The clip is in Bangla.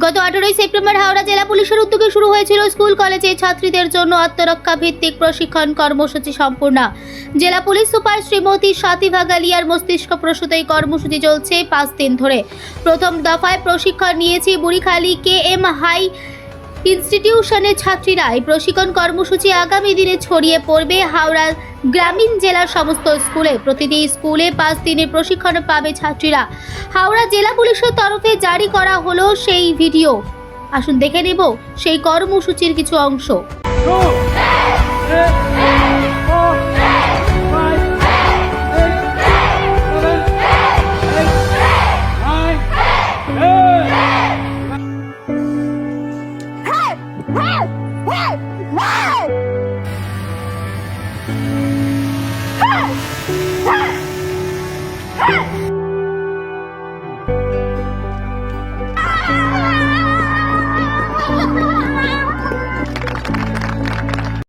গত আঠারোই সেপ্টেম্বর হাওড়া জেলা পুলিশের উদ্যোগে শুরু হয়েছিল স্কুল, কলেজে ছাত্রীদের জন্য আত্মরক্ষা ভিত্তিক প্রশিক্ষণ কর্মসূচি সম্পূর্ণ। জেলা পুলিশ সুপার শ্রীমতী সাতিভা গালিয়ার মস্তিষ্ক প্রসূত এই কর্মসূচি চলছে পাঁচ দিন ধরে। প্রথম দফায় প্রশিক্ষণ নিয়েছি বুড়িখালী কে এম হাই ইনস্টিটিউশনের ছাত্রীরা এই প্রশিক্ষণ কর্মসূচি আগামী দিনে ছড়িয়ে পড়বে হাওড়া গ্রামীণ জেলার সমস্ত স্কুলে। প্রতিটি স্কুলে পাঁচ দিনের প্রশিক্ষণ পাবে ছাত্রীরা। হাওড়া জেলা পুলিশের তরফে জারি করা হলো সেই ভিডিও। আসুন দেখে নেব সেই কর্মসূচির কিছু অংশ। Ah!